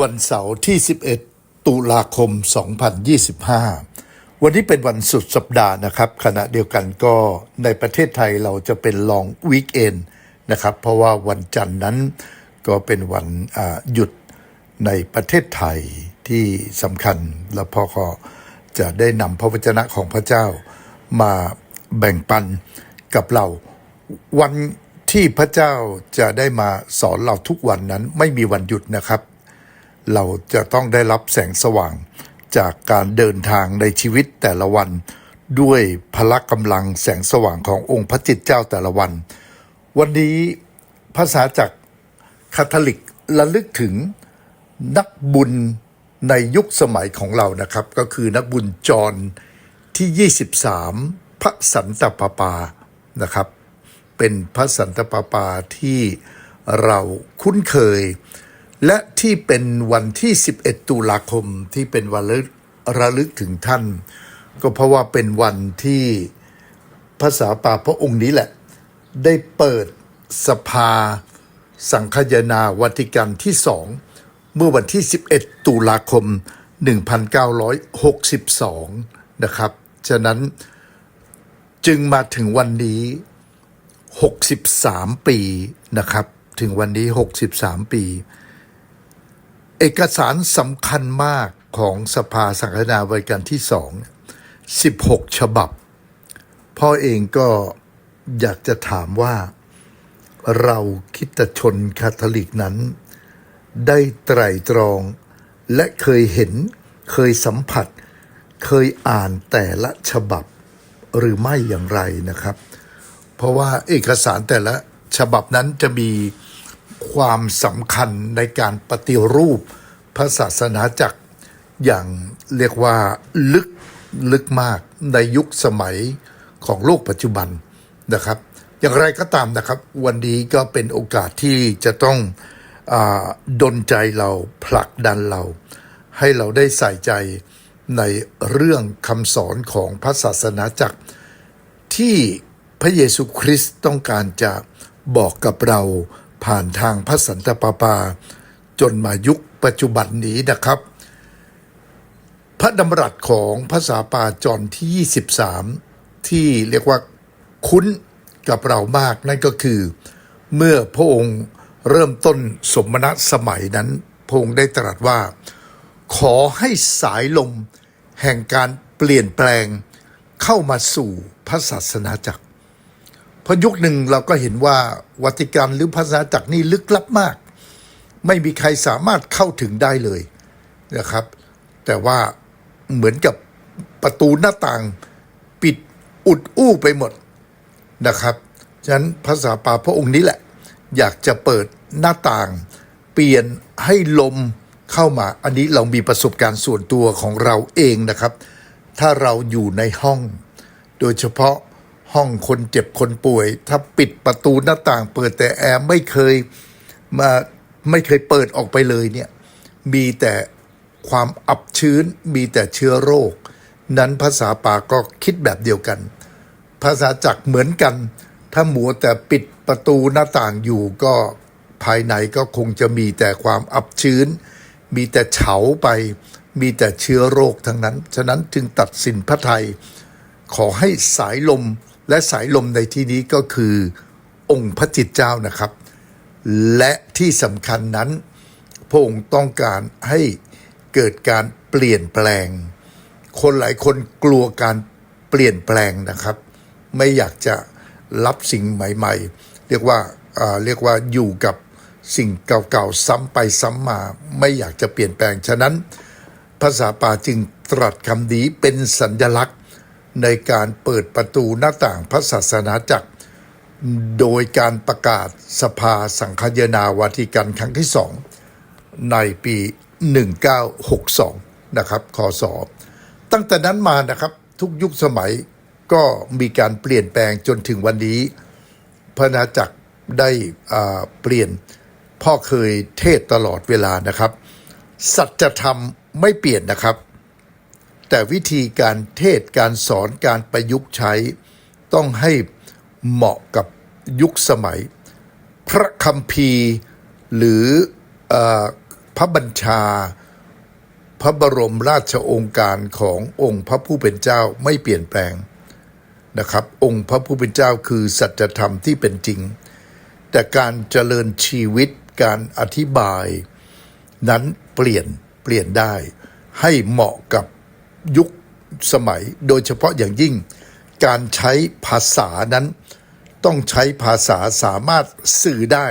วันเสาร์ที่ 11 ตุลาคม 2025 วันนี้เป็นวันสุดสัปดาห์นะครับ ขณะเดียวกันก็ในประเทศไทยเราจะเป็นลองวีคเอนนะครับ เพราะว่าวันจันทร์นั้นก็เป็นวันหยุดในประเทศไทยที่สำคัญ แล้วพ่อก็จะได้นำพระวจนะของพระเจ้ามาแบ่งปันกับเรา วันที่พระเจ้าจะได้มาสอนเราทุกวันนั้นไม่มีวันหยุดนะครับ เราจะต้องได้รับแสงสว่าง จากการเดินทางในชีวิตแต่ละวัน ด้วยพละกำลังแสงสว่างขององค์พระจิตเจ้าแต่ละวัน วันนี้ภาษาจากคาทอลิกระลึกถึงนักบุญในยุคสมัยของเรานะครับ ก็คือนักบุญจรที่ 23 พระสันตปาปานะครับ เป็นพระสันตปาปาที่เราคุ้นเคย และที่เป็นวันที่ 11 ตุลาคมที่เป็นวันระลึกถึงท่าน ก็เพราะว่าเป็นวันที่ภาษาป่าพระองค์นี้แหละ ได้เปิดสภาสังคายนาวาติกันที่สองเมื่อวันที่ 11 ตุลาคม 1962 นะครับ ฉะนั้นจึงมาถึงวันนี้ 63 ปีนะครับ ถึงวันนี้ 63 ปี เอกสารสำคัญมากของสภาสังคนาวิกันที่สอง16ฉบับ พ่อเองก็อยากจะถามว่าเราคิดชนคาทอลิกนั้น ได้ไตรตรอง และเคยเห็น เคยสัมผัส เคยอ่านแต่ละฉบับหรือไม่อย่างไรนะครับ เพราะว่าเอกสารแต่ละฉบับนั้นจะมี ความสำคัญในการปฏิรูปพระศาสนาจักรอย่างเรียกว่าลึกลึกมากในยุคสมัยของโลกปัจจุบันนะครับ อย่างไรก็ตามนะครับ วันนี้ก็เป็นโอกาสที่จะต้องอดนใจเราผลักดันเรา ให้เราได้ใส่ใจในเรื่องคำสอนของพระศาสนาจักร ที่พระเยซูคริสต์ต้องการจะบอกกับเรา ผ่านทางพระสันตะปาปา จนมายุคปัจจุบันนี้นะครับ พระดำรัสของภาษาปาจอนที่ 23 ที่เรียกว่าคุ้นกับเรามากนั่นก็คือ เมื่อพระองค์เริ่มต้นสมณสมัยนั้นพระองค์ได้ตรัสว่า ขอให้สายลมแห่งการเปลี่ยนแปลงเข้ามาสู่พระศาสนาจักร เพราะยุคหนึ่งเราก็เห็นว่าวัติกันหรือพระศาสนาจักรนี่ลึกลับมาก ไม่มีใครสามารถเข้าถึงได้เลยนะครับ แต่ว่าเหมือนกับประตูหน้าต่างปิดอุดอู้ไปหมดนะครับ ฉะนั้นภาษาป่าพระองค์นี้แหละ อยากจะเปิดหน้าต่าง เปลี่ยนให้ลมเข้ามา อันนี้เรามีประสบการณ์ส่วนตัวของเราเองนะครับ ถ้าเราอยู่ในห้อง โดยเฉพาะ ห้องคนเจ็บคนป่วย ถ้าปิดประตูหน้าต่าง เปิดแต่แอร์ไม่เคยมาไม่เคยเปิดออกไปเลยเนี่ยมีแต่ความอับชื้นมีแต่เชื้อโรค นั้นภาษาป่าก็คิดแบบเดียวกัน ภาษาจักเหมือนกัน ถ้าหมัวแต่ปิดประตูหน้าต่างอยู่ก็ภายในก็คงจะมีแต่ความอับชื้น มีแต่เฉาไป มีแต่เชื้อโรคทั้งนั้น ฉะนั้นจึงตัดสินพระไทย ขอให้สายลม และสายลมในที่นี้ก็คือองค์พระจิตเจ้านะครับ และที่สำคัญนั้นพระองค์ต้องการให้เกิดการเปลี่ยนแปลง คนหลายคนกลัวการเปลี่ยนแปลงนะครับ ไม่อยากจะรับสิ่งใหม่ๆ เรียกว่าาเรียกว่าอยู่กับสิ่งเก่าๆซ้ำไปซ้ำมา ไม่อยากจะเปลี่ยนแปลง ฉะนั้นภาษาป่าจึงตรัสคำนี้เป็นสัญญลักษณ์ ในการเปิดประตูหน้าต่างพระศาสนาจักร โดยการประกาศสภาสังคายนาวาติกันครั้งที่สองในปี 1962 นะครับคศตั้งแต่นั้นมานะครับทุกยุคสมัยก็มีการเปลี่ยนแปลงจนถึงวันนี้ พระนาจักรได้เปลี่ยนพ่อเคยเทศตลอดเวลานะครับ สัจธรรมไม่เปลี่ยนนะครับ แต่วิธีการเทศการสอนการประยุกต์ใช้ ต้องให้เหมาะกับยุคสมัย พระคัมภีร์หรืออพระบัญชา พระบรมราชองค์การขององค์พระผู้เป็นเจ้าไม่เปลี่ยนแปลงนะครับ องค์พระผู้เป็นเจ้าคือสัจธรรมที่เป็นจริง แต่การเจริญชีวิตการอธิบาย นั้นเปลี่ยนเปลี่ยนได้ ให้เหมาะกับ ยุคสมัย โดยเฉพาะอย่างยิ่ง การใช้ภาษานั้น ต้องใช้ภาษาสามารถสื่อได้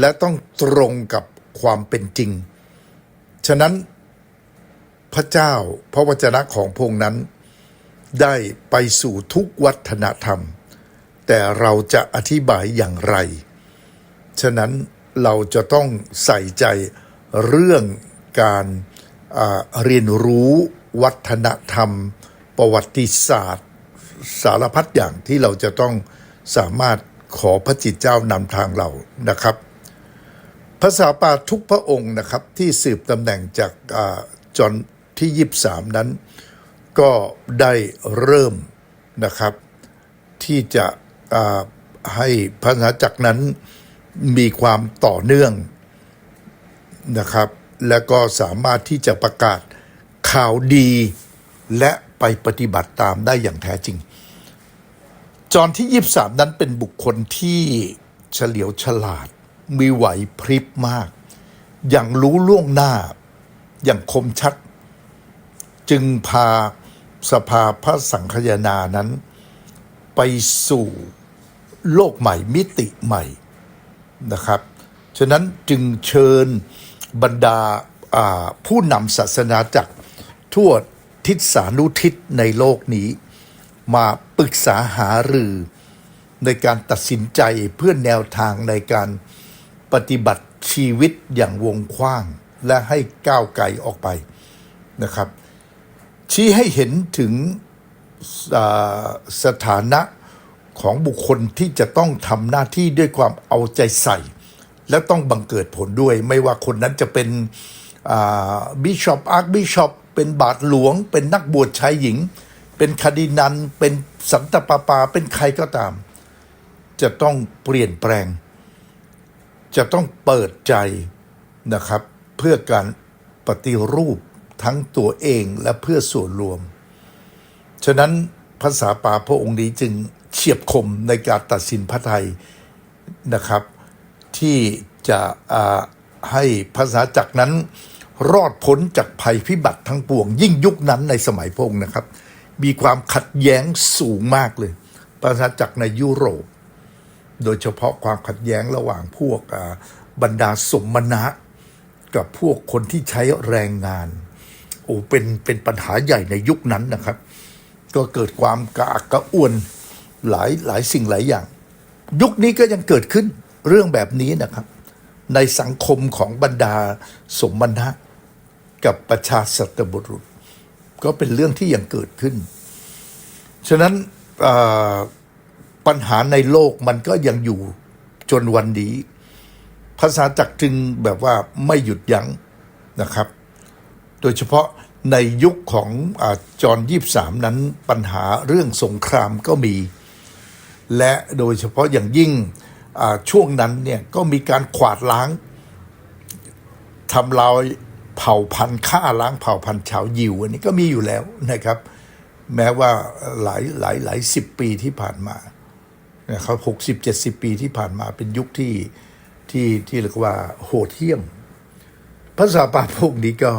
และต้องตรงกับความเป็นจริง ฉะนั้นพระเจ้าพระวจนะของพงนั้น ได้ไปสู่ทุกวัฒนธรรม แต่เราจะอธิบายอย่างไร ฉะนั้นเราจะต้องใส่ใจเรื่องการเรียนรู้ วัฒนธรรม ประวัติศาสตร์ สารพัดอย่างที่เราจะต้องสามารถขอพระจิตเจ้านำทางเรานะครับ ภาษาปาทุกพระองค์นะครับที่สืบตำแหน่งจากจอห์นที่23นั้น ก็ได้เริ่มนะครับ ที่จะให้พระนาจักรนั้นมีความต่อเนื่องนะครับ และก็สามารถที่จะประกาศ ข่าวดีและไปปฏิบัติตามได้อย่างแท้จริง จอห์นที่23นั้นเป็นบุคคลที่เฉลียวฉลาด มีไหวพริบมาก อย่างรู้ล่วงหน้า อย่างคมชัด จึงพาสภาพระสังคยนานั้น ไปสู่โลกใหม่มิติใหม่นะครับ ฉะนั้นจึงเชิญบรรดาผู้นำศาสนาจากร ทั่วทิศสานุทิศในโลกนี้ มาปรึกษาหารือ ในการตัดสินใจเพื่อแนวทางในการปฏิบัติชีวิตอย่างวงกว้าง และให้ก้าวไกลออกไปนะครับ ชี้ให้เห็นถึงสถานะของบุคคลที่จะต้องทำหน้าที่ด้วยความเอาใจใส่ และต้องบังเกิดผลด้วย ไม่ว่าคนนั้นจะเป็นบิชอปอาร์คบิชอป เป็นบาทหลวง เป็นนักบวชชายหญิง เป็นคดีนัน เป็นสันตะปาปา เป็นใครก็ตาม จะต้องเปลี่ยนแปลง จะต้องเปิดใจนะครับ เพื่อการปฏิรูปทั้งตัวเองและเพื่อส่วนรวม ฉะนั้นภาษาป่าพระองค์นี้จึงเฉียบคมในการตัดสินพระไทยนะครับ ที่จะให้ภาษาจักนั้น รอดพ้นจากภัยพิบัติทั้งปวง ยิ่งยุคนั้นในสมัยพระองค์นะครับ มีความขัดแย้งสูงมากเลยภาษาจักรในยุโรป โดยเฉพาะความขัดแย้งระหว่างพวกบรรดาสมณะ กับพวกคนที่ใช้แรงงาน โอ้เป็นเป็นปัญหาใหญ่ในยุคนั้นนะครับ ก็เกิดความกระอักกระอ่วนหลายหลายสิ่งหลายอย่าง ยุคนี้ก็ยังเกิดขึ้นเรื่องแบบนี้นะครับ ในสังคมของบรรดาสมณะ กับประชาสัตบุรุษ ก็เป็นเรื่องที่ยังเกิดขึ้น ฉะนั้นปัญหาในโลกมันก็ยังอยู่จนวันนี้ ภาษาจักรจึงแบบว่าไม่หยุดยั้งนะครับ โดยเฉพาะในยุคของอจอห์นยี่สามนั้นปัญหาเรื่องสงครามก็มี และโดยเฉพาะอย่างยิ่งช่วงนั้นเนี่ยก็มีการขวาดล้างทำลาย เผ่าพันธุ์ฆ่าล้างเผ่าพันธุ์ชาวยิวอันนี้ก็มีอยู่แล้วนะครับ แม้ว่าหลายหลายหลายสิบปีที่ผ่านมานะครับหกสิบเจ็ดสิบปีที่ผ่านมาเป็นยุคที่ที่ที่เรียกว่าโหดเหี้ยมภาษาปาพวกนี้ก็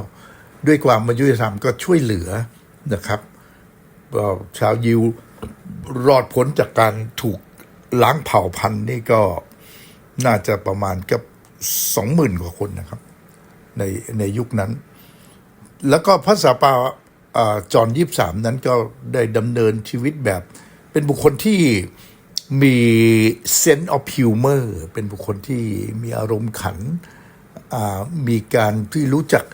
ด้วยความมายุติธรรมก็ช่วยเหลือนะครับชาวยิวรอดพ้นจากการถูกล้างเผ่าพันธุ์นี่ก็น่าจะประมาณกับสองหมื่นกว่าคนนะครับ ในในยุคนั้น แล้วก็ภาษาปาจอนยี่สามนั้นก็ได้ดำเนินชีวิตแบบ เป็นบุคคลที่มี sense of humor เป็นบุคคลที่มีอารมณ์ขัน มีการที่รู้จัก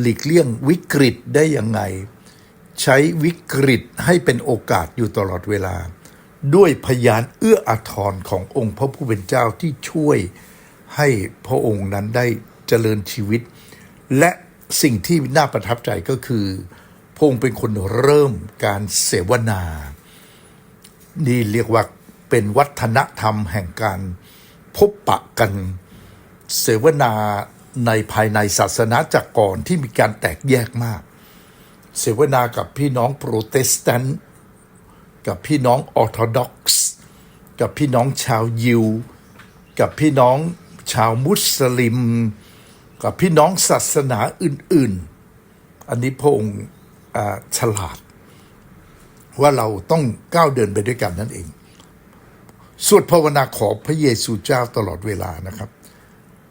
หลีกเลี่ยงวิกฤตได้ยังไง ใช้วิกฤตให้เป็นโอกาสอยู่ตลอดเวลา ด้วยพยานเอื้ออาทรขององค์พระผู้เป็นเจ้าที่ช่วยให้พระองค์นั้นได้ เจริญชีวิต และสิ่งที่น่าประทับใจก็คือ พงเป็นคนเริ่มการเสวนา นี่เรียกว่าเป็นวัฒนธรรมแห่งการพบปะกัน เสวนาในภายในศาสนาจักรก่อนที่มีการแตกแยกมาก เสวนากับพี่น้องโปรเตสแตนต์กับพี่น้องออร์โธดอกซ์กับพี่น้องชาวยิว กับพี่น้องชาวมุสลิม กับพี่น้องศาสนาอื่น ๆ อันนี้พระองค์ฉลาด ว่าเราต้องก้าวเดินไปด้วยกันนั่นเองสวดภาวนาขอพระเยซูเจ้าตลอดเวลานะครับ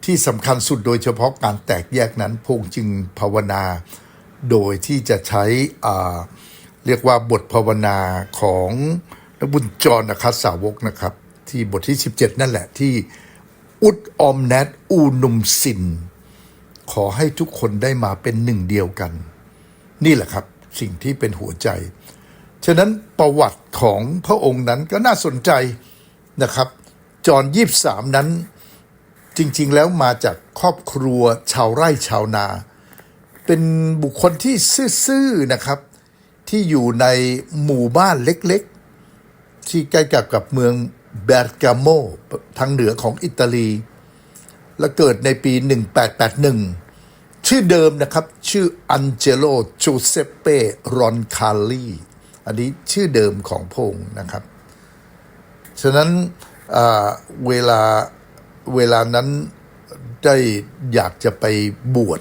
ที่สำคัญสุดโดยเฉพาะการแตกแยกนั้นพงค์จึงภาวนาโดยที่จะใช้เรียกว่าบทภาวนาของนบุญจรนะครับสาวกนะครับ ที่บทที่ 17 นั่นแหละที่อุดออมแนตอูนุมสิน ขอให้ทุกคนได้มาเป็นหนึ่งเดียวกัน นี่แหละครับ สิ่งที่เป็นหัวใจ ฉะนั้นประวัติของพระองค์นั้นก็น่าสนใจนะครับ จอห์นยีบสามนั้น จริงๆแล้วมาจากครอบครัวชาวไร่ชาวนา เป็นบุคคลที่ซื่อๆนะครับ ที่อยู่ในหมู่บ้านเล็กๆ ที่ใกล้กับกับเมืองเบร์กาโมทางเหนือของอิตาลี และเกิดในปี 1881 ชื่อเดิมนะครับ ชื่ออันเจโลจูเซปเป้รอนคาลีอันนี้ชื่อเดิมของพงค์นะครับ ฉะนั้นเวลาเวลานั้นได้อยากจะไปบวช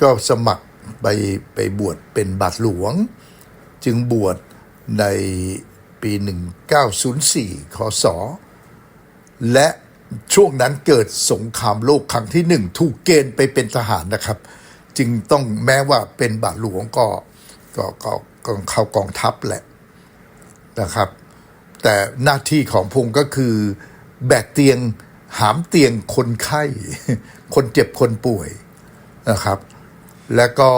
ก็สมัครไปไปบวชเป็นบาทหลวง จึงบวชในปี 1904คศและ ช่วงนั้นเกิดสงครามโลกครั้งที่หนึ่งถูกเกณฑ์ไปเป็นทหารนะครับ จึงต้องแม้ว่าเป็นบาทหลวงก็ก็ก็ก็เข้ากองทัพแหละนะครับ แต่หน้าที่ของพงก็คือแบกเตียงหามเตียงคนไข้ คนเจ็บคนป่วยนะครับ และก็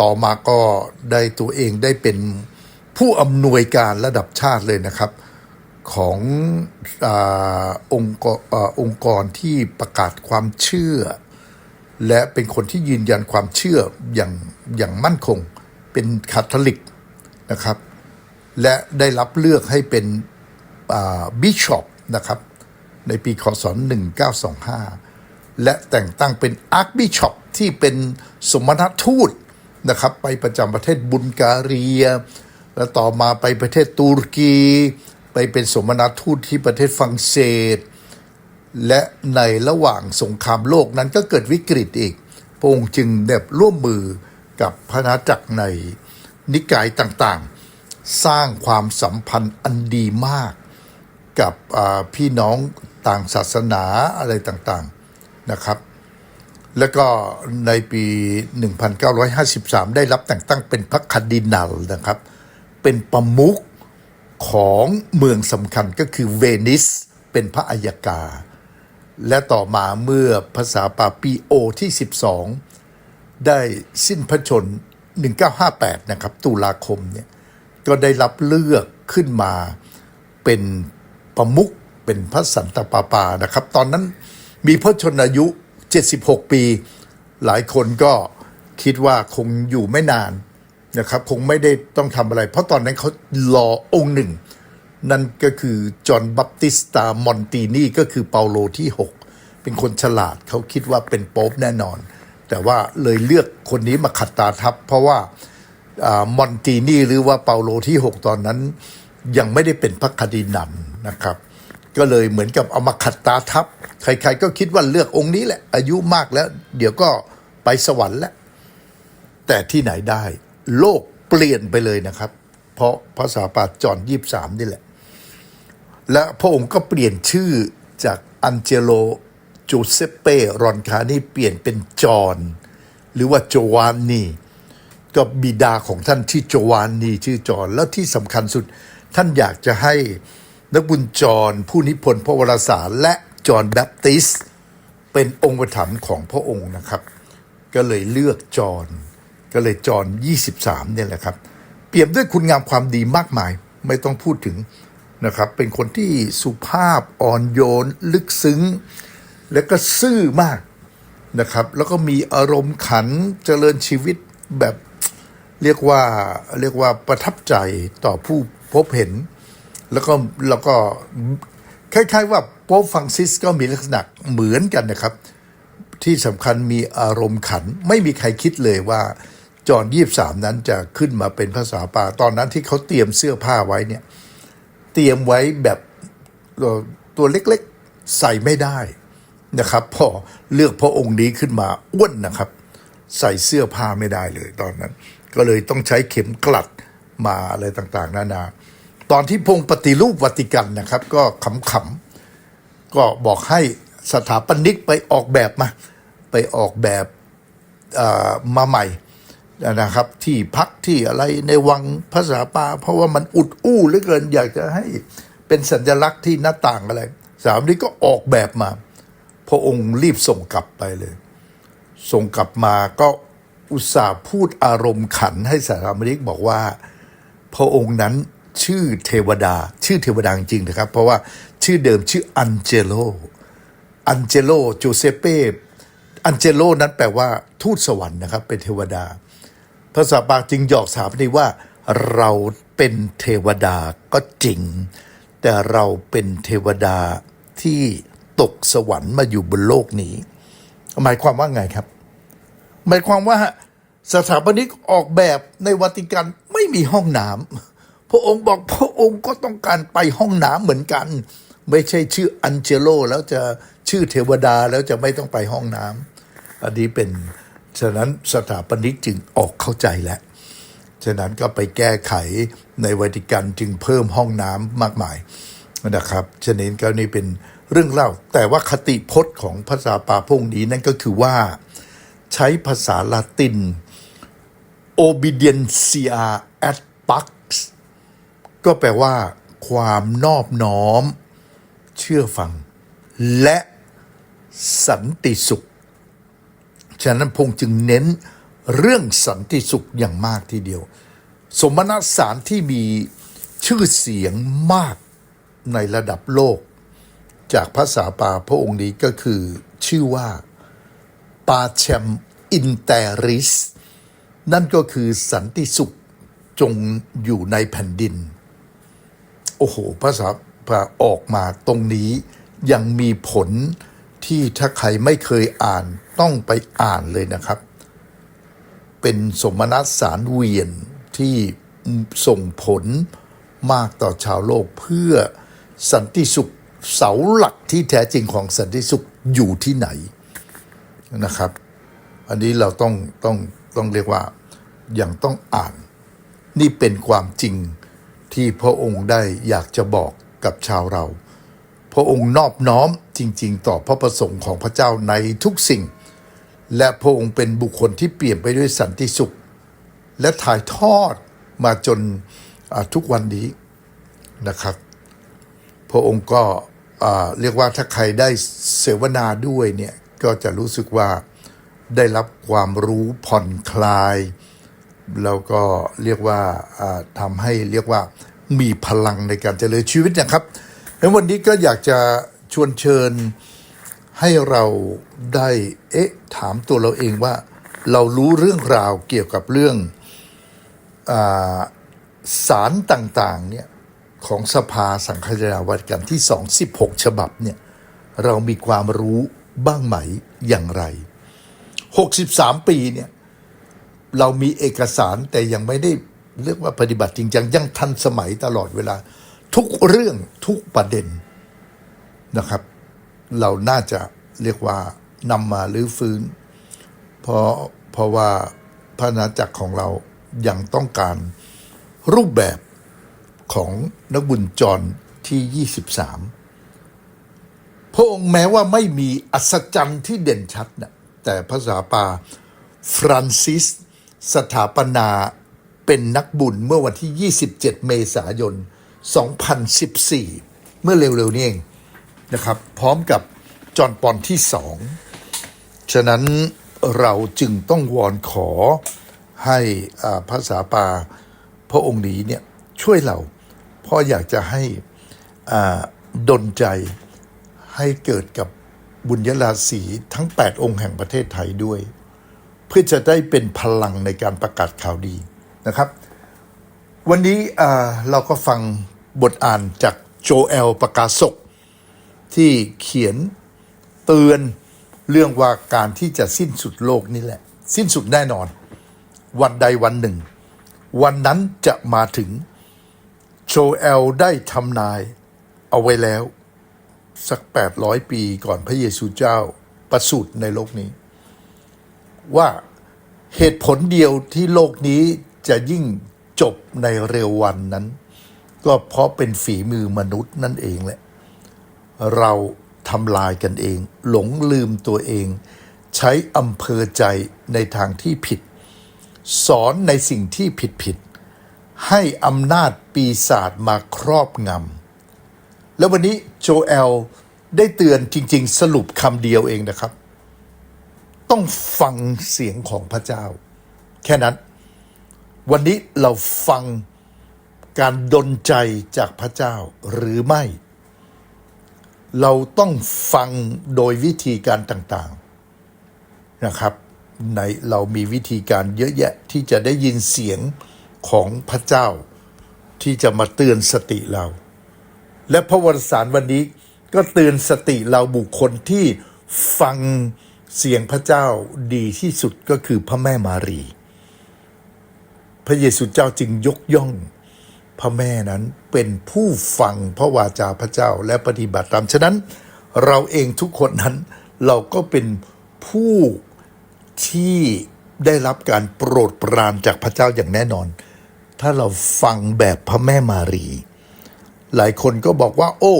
ต่อมาก็ได้ตัวเองได้เป็นผู้อำนวยการระดับชาติเลยนะครับ ขององค์กรองค์กรที่ประกาศความเชื่อ และเป็นคนที่ยืนยันความเชื่ออย่างอย่างมั่นคงเป็นคาทอลิกนะครับ และได้รับเลือกให้เป็นบิชอปนะครับในปีคศ 1925 และแต่งตั้งเป็นอาร์คบิชอปที่เป็นสมณทูตนะครับไปประจำประเทศบุลการีและต่อมาไปประเทศตุรกี ไปเป็นสมณทูตที่ประเทศฝรั่งเศส และในระหว่างสงครามโลกนั้นก็เกิดวิกฤตอีกพระองค์จึงแบบร่วมมือกับพระนาจักรในนิกายต่างๆ สร้างความสัมพันธ์อันดีมากกับพี่น้องต่างศาสนาอะไรต่างๆนะครับ แล้วก็ในปี 1953 ได้รับแต่งตั้งเป็นพระคาร์ดินัลนะครับ เป็นประมุข ของเมืองสำคัญก็คือเวนิสเป็นพระอัยกา และต่อมาเมื่อภาษาปาปีโอที่ 12 ได้สิ้นพระชน 1958 นะครับ ตุลาคมเนี่ยก็ได้รับเลือกขึ้นมาเป็นประมุขเป็นพระสันตะปาปานะครับ ตอนนั้นมีพระชนอายุ 76 ปี หลายคนก็คิดว่าคงอยู่ไม่นาน นะครับคงไม่ได้ต้องทำอะไร เพราะตอนนั้นเขารอองค์หนึ่ง นั่นก็คือจอห์นบัพติสตามอนตินีก็คือเปาโลที่ 6 เป็นคนฉลาดเขาคิดว่าเป็นโป๊ปแน่นอน แต่ว่าเลยเลือกคนนี้มาขัดตาทับ เพราะว่ามอนตินีหรือว่าเปาโลที่ 6 ตอนนั้น ยังไม่ได้เป็นพระคดีนันนะครับ ก็เลยเหมือนกับเอามาขัดตาทับ ใครๆก็คิดว่าเลือกองค์นี้แหละ อายุมากแล้ว เดี๋ยวก็ไปสวรรค์แล้วแต่ที่ไหนได้ โลกเปลี่ยนไปเลยนะครับ เพราะภาษาปาจอนยี่สามนี่แหละ และพระองค์ก็เปลี่ยนชื่อจากอันเจโลจูเซเป้รอนคานี่เปลี่ยนเป็นจอห์นหรือว่าโจวานนีก็บิดาของท่านที่โจวานนีชื่อจอห์นแล้วที่สำคัญสุดท่านอยากจะให้นักบุญจรผู้นิพนธ์พระวรสารและจอห์นแบปติส เป็นองค์ประถมของพระองค์นะครับ ก็เลยเลือกจอห์น ก็เลยจอน23เนี่ยแหละครับ เปรียบด้วยคุณงามความดีมากมายไม่ต้องพูดถึงนะครับ เป็นคนที่สุภาพอ่อนโยน ลึกซึ้ง และก็ซื่อมากนะครับ แล้วก็มีอารมณ์ขันเจริญชีวิตแบบเรียกว่าเรียกว่าประทับใจต่อผู้พบเห็น แล้วก็แล้วก็คล้ายๆว่าโป๊ปฟรังซิสก็มีลักษณะเหมือนกันนะครับ ที่สำคัญมีอารมณ์ขัน ไม่มีใครคิดเลยว่า จอห์นยี่สามนั้นจะขึ้นมาเป็นภาษาป่าตอนนั้นที่เขาเตรียมเสื้อผ้าไว้เนี่ย เตรียมไว้แบบตัวเล็กๆใส่ไม่ได้นะครับ พอเลือกพระองค์นี้ขึ้นมาอ้วนนะครับ ใส่เสื้อผ้าไม่ได้เลยตอนนั้น ก็เลยต้องใช้เข็มกลัดมาอะไรต่างๆนานา ตอนที่พงปฏิรูปวัติกันนะครับ ก็ขำๆก็บอกให้สถาปนิกไปออกแบบมา ไปออกแบบมาใหม่ นะครับ ที่พักที่อะไรในวังภาษาปา เพราะว่ามันอุดอู้เหลือเกิน อยากจะให้เป็นสัญลักษณ์ที่หน้าต่างอะไร สามนี้ก็ออกแบบมา พระองค์รีบส่งกลับไปเลย ส่งกลับมาก็อุตส่าห์พูดอารมณ์ขันให้สถาปนิกบอกว่า พระองค์นั้นชื่อเทวดา ชื่อเทวดาจริงนะครับ เพราะว่าชื่อเดิมชื่ออันเจโล อันเจโลโจเซเป้อันเจโลนั้นแปลว่าทูตสวรรค์นะครับ เป็นเทวดา ภาษาปากจึงหยอกสาปนิกว่า เราเป็นเทวดาก็จริง แต่เราเป็นเทวดาที่ตกสวรรค์มาอยู่บนโลกนี้ หมายความว่าไงครับ หมายความว่าสถาปนิกออกแบบในวัติกันไม่มีห้องน้ำพระองค์บอกพระองค์ก็ต้องการไปห้องน้ำเหมือนกัน ไม่ใช่ชื่ออันเจโลแล้วจะชื่อเทวดาแล้วจะไม่ต้องไปห้องน้ำอันนี้เป็น ฉะนั้นสถาปนิกจึงออกเข้าใจแล้วฉะนั้นก็ไปแก้ไขในวัติกันจึงเพิ่มห้องน้ำมากมายนะครับฉะนั้นก็นี่เป็นเรื่องเล่า แต่ว่าคติพจน์ของภาษาปาพงนี้นั่นก็คือว่าใช้ภาษาลาติน obedientia ad pax ก็แปลว่า ความนอบน้อม เชื่อฟัง และสันติสุข ฉะนั้นพงษ์จึงเน้นเรื่องสันติสุขอย่างมากทีเดียว สมณสารที่มีชื่อเสียงมากในระดับโลก จากภาษาปาพระองค์นี้ก็คือชื่อว่าปาเชมอินเตริส นั่นก็คือสันติสุขจงอยู่ในแผ่นดิน โอ้โหภาษาพาออกมาตรงนี้ยังมีผล ที่ถ้าใครไม่เคยอ่านต้องไปอ่านเลยนะครับ เป็นสมณสารเวียนที่ส่งผลมากต่อชาวโลกเพื่อสันติสุขเสาหลักที่แท้จริงของสันติสุขอยู่ที่ไหนนะครับ อันนี้เราต้องต้องต้องเรียกว่าอย่างต้องอ่าน นี่เป็นความจริงที่พระองค์ได้อยากจะบอกกับชาวเรา ระองค์นอบน้อมจริง ๆ ต่อพระประสงค์ของพระเจ้าในทุกสิ่ง และพระองค์เป็นบุคคลที่เปลี่ยนไปด้วยสันติสุข และถ่ายทอดมาจนทุกวันนี้นะครับ พระองค์ก็เรียกว่าถ้าใครได้เสวนาด้วยเนี่ยก็จะรู้สึกว่าได้รับความรู้ผ่อนคลาย แล้วก็เรียกว่าอ่าทำให้เรียกว่ามีพลังในการเจริญชีวิตนะครับ แล้ววันนี้ก็อยากจะชวนเชิญให้เราได้เอ๊ะถามตัวเราเองว่า เรารู้เรื่องราวเกี่ยวกับเรื่องอสารต่างๆเนี่ยของสภาสังฆนาวัตกันที่ 216 ฉบับเนี่ยเรามีความรู้บ้างไหมอย่างไร 63 ปีเนี่ยเรามีเอกสารแต่ยังไม่ได้เรียกว่าปฏิบัติจริงจังยังทันสมัยตลอดเวลา ทุกเรื่องทุกประเด็นนะครับ เราน่าจะเรียกว่านำมาลื้อฟื้น เพราะเพราะว่าพระนาจักรของเรายังต้องการรูปแบบของนักบุญจรที่ 23 พระองค์แม้ว่าไม่มีอัศจรรย์ที่เด่นชัดนะแต่ภาษาปาฟรานซิส สถาปนาเป็นนักบุญเมื่อวันที่ 27 เมษายน 2014 เมื่อเร็วๆ นี้เองนะครับ พร้อมกับจอห์นปอนที่สองฉะนั้นเราจึงต้องวอนขอให้ภาษาปาพระองค์นี้เนี่ยช่วยเราเพราะอยากจะให้อาดลใจให้เกิดกับบุญยราศีทั้ง 8 องค์แห่งประเทศไทยด้วย เพื่อจะได้เป็นพลังในการประกาศข่าวดีนะครับ วันนี้เราก็ฟัง บทอ่านจากโจเอลประกาศกที่เขียนเตือนเรื่องว่าการที่จะสิ้นสุดโลกนี่แหละ สิ้นสุดแน่นอน วันใดวันหนึ่ง วันนั้นจะมาถึงโจเอลได้ทำนายเอาไว้แล้ว สัก 800 ปีก่อนพระเยซูเจ้าประสูติในโลกนี้ ว่าเหตุผลเดียวที่โลกนี้จะยิ่งจบในเร็ววันนั้น ก็เพราะเป็นฝีมือมนุษย์นั่นเองแหละ เราทำลายกันเอง หลงลืมตัวเอง ใช้อำเภอใจในทางที่ผิด สอนในสิ่งที่ผิดผิด ให้อำนาจปีศาจมาครอบงำ แล้ววันนี้โจเอลได้เตือนจริง ๆ สรุปคำเดียวเองนะครับ ต้องฟังเสียงของพระเจ้า แค่นั้น วันนี้เราฟัง การดลใจจากพระเจ้าหรือไม่ เราต้องฟังโดยวิธีการต่างๆนะครับ ในเรามีวิธีการเยอะแยะที่จะได้ยินเสียงของพระเจ้า ที่จะมาเตือนสติเรา และพระวรสารวันนี้ก็เตือนสติเราบุคคลที่ฟังเสียงพระเจ้าดีที่สุดก็คือพระแม่มารี พระเยซูเจ้าจึงยกย่อง พระแม่นั้นเป็นผู้ฟังพระวาจาพระเจ้าและปฏิบัติตาม ฉะนั้นเราเองทุกคนนั้น เราก็เป็นผู้ที่ได้รับการโปรดปรานจากพระเจ้าอย่างแน่นอน ถ้าเราฟังแบบพระแม่มารี หลายคนก็บอกว่า โอ้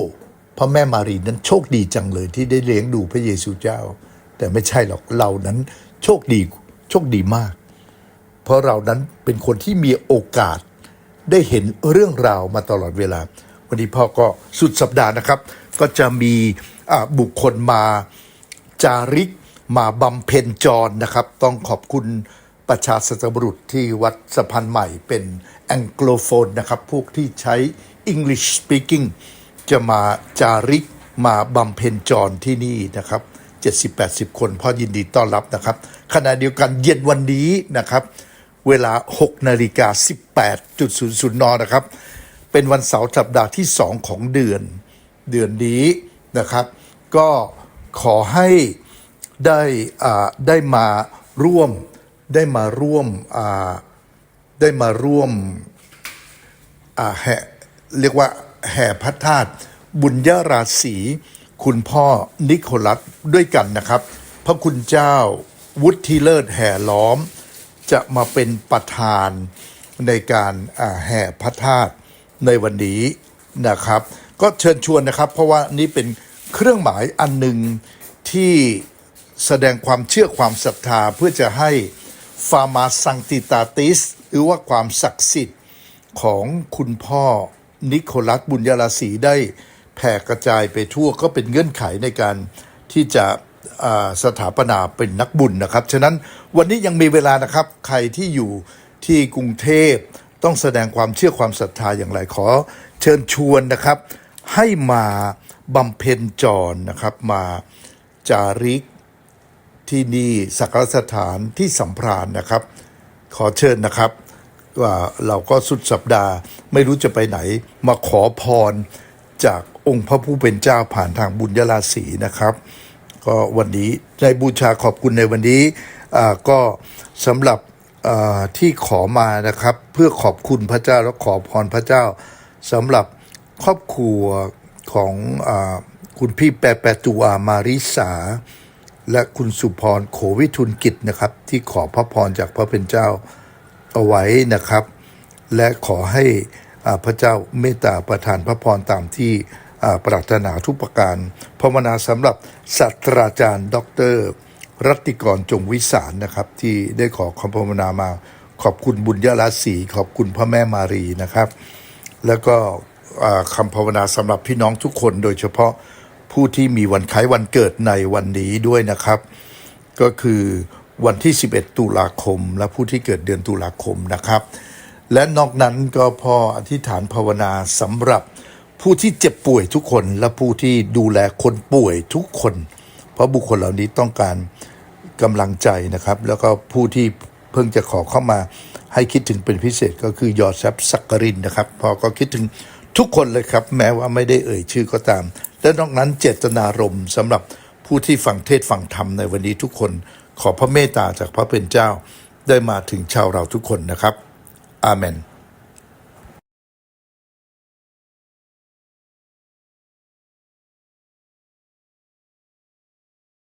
พระแม่มารีนั้นโชคดีจังเลยที่ได้เลี้ยงดูพระเยซูเจ้า แต่ไม่ใช่หรอกเรานั้นโชคดีโชคดีมาก เพราะเรานั้นเป็นคนที่มีโอกาส ได้เห็นเรื่องราวมาตลอดเวลา วันนี้พ่อก็สุดสัปดาห์นะครับ ก็จะมีบุคคลมาจาริกมาบำเพ็ญจรนะครับ ต้องขอบคุณประชาสัตบุรุษที่วัดสะพานใหม่เป็นแองโกลโฟนนะครับ พวกที่ใช้ English speaking จะมาจาริกมาบำเพ็ญจรที่นี่นะครับ 70-80 คนพ่อยินดีต้อนรับนะครับ ขณะเดียวกันเย็นวันนี้นะครับ เวลา 6 นาฬิกา 18.00 น นะครับ เป็นวันเสาร์สัปดาห์ที่ 2 ของเดือน เดือนนี้นะครับ ก็ขอให้ได้อ่าได้มาร่วมได้มาร่วมอ่าได้มาร่วมอ่าแห่เรียกว่าแห่พระธาตุบุญยราศีคุณพ่อนิโคลัสด้วยกันนะครับ พระคุณเจ้าวุฒิเลิศแห่ล้อม จะมาเป็นประธานในการแห่พระธาตุในวันนี้นะครับ ก็เชิญชวนนะครับ เพราะว่านี่เป็นเครื่องหมายอันหนึ่งที่แสดงความเชื่อความศรัทธาเพื่อจะให้ฟามาสังติตาติส หรือว่าความศักดิ์สิทธิ์ของคุณพ่อนิโคลัสบุญยราศีได้แผ่กระจายไปทั่วก็เป็นเงื่อนไขในการที่จะสถาปนาเป็นนักบุญนะครับ ฉะนั้น วันนี้ยังมีเวลานะครับ ใครที่อยู่ที่กรุงเทพต้องแสดงความเชื่อความศรัทธาอย่างไรขอ เชิญชวนนะครับ ให้มาบำเพ็ญจรนะครับ มาจาริกที่นี่สักการสถานที่สัมพรานนะครับ ขอเชิญนะครับว่าเราก็สุดสัปดาห์ไม่รู้จะไปไหน มาขอพรจากองค์พระผู้เป็นเจ้าผ่านทางบุญยราศีนะครับ ก็วันนี้ในบูชาขอบคุณในวันนี้ก็สำหรับที่ขอมานะครับ เพื่อขอบคุณพระเจ้าและขอพรพระเจ้าสำหรับครอบครัวของอคุณพี่แปแปตูอามาริสา และคุณสุพรโขวิทุนกิจนะครับ ที่ขอพระพรจากพระเป็นเจ้าเอาไว้นะครับ และขอให้พระเจ้าเมตตาประทานพระพรตามที่ ปรารถนาทุกประการภาวนาสำหรับศาสตราจารย์ ดร รัติกรจงวิสารนะครับ ที่ได้ขอคำภาวนามาขอบคุณบุญยราศีขอบคุณพระแม่มารีนะครับ แล้วก็อ่าคำภาวนาสำหรับพี่น้องทุกคน โดยเฉพาะผู้ที่มีวันคล้ายวันเกิดในวันนี้ด้วยนะครับ ก็คือวันที่ 11 ตุลาคม และผู้ที่เกิดเดือนตุลาคมนะครับ และนอกนั้นก็พออธิษฐานภาวนาสำหรับ ผู้ที่เจ็บป่วยทุกคนและผู้ที่ดูแลคนป่วยทุกคน เพราะบุคคลเหล่านี้ต้องการกำลังใจนะครับ แล้วก็ผู้ที่เพิ่งจะขอเข้ามาให้คิดถึงเป็นพิเศษก็คือยอดแซบสักกรินนะครับ พอก็คิดถึงทุกคนเลยครับ แม้ว่าไม่ได้เอ่ยชื่อก็ตาม และนอกนั้นเจตนารมณ์สำหรับผู้ที่ฟังเทศฟังธรรมในวันนี้ทุกคน ขอพระเมตตาจากพระเป็นเจ้าได้มาถึงชาวเราทุกคนนะครับ อาเมน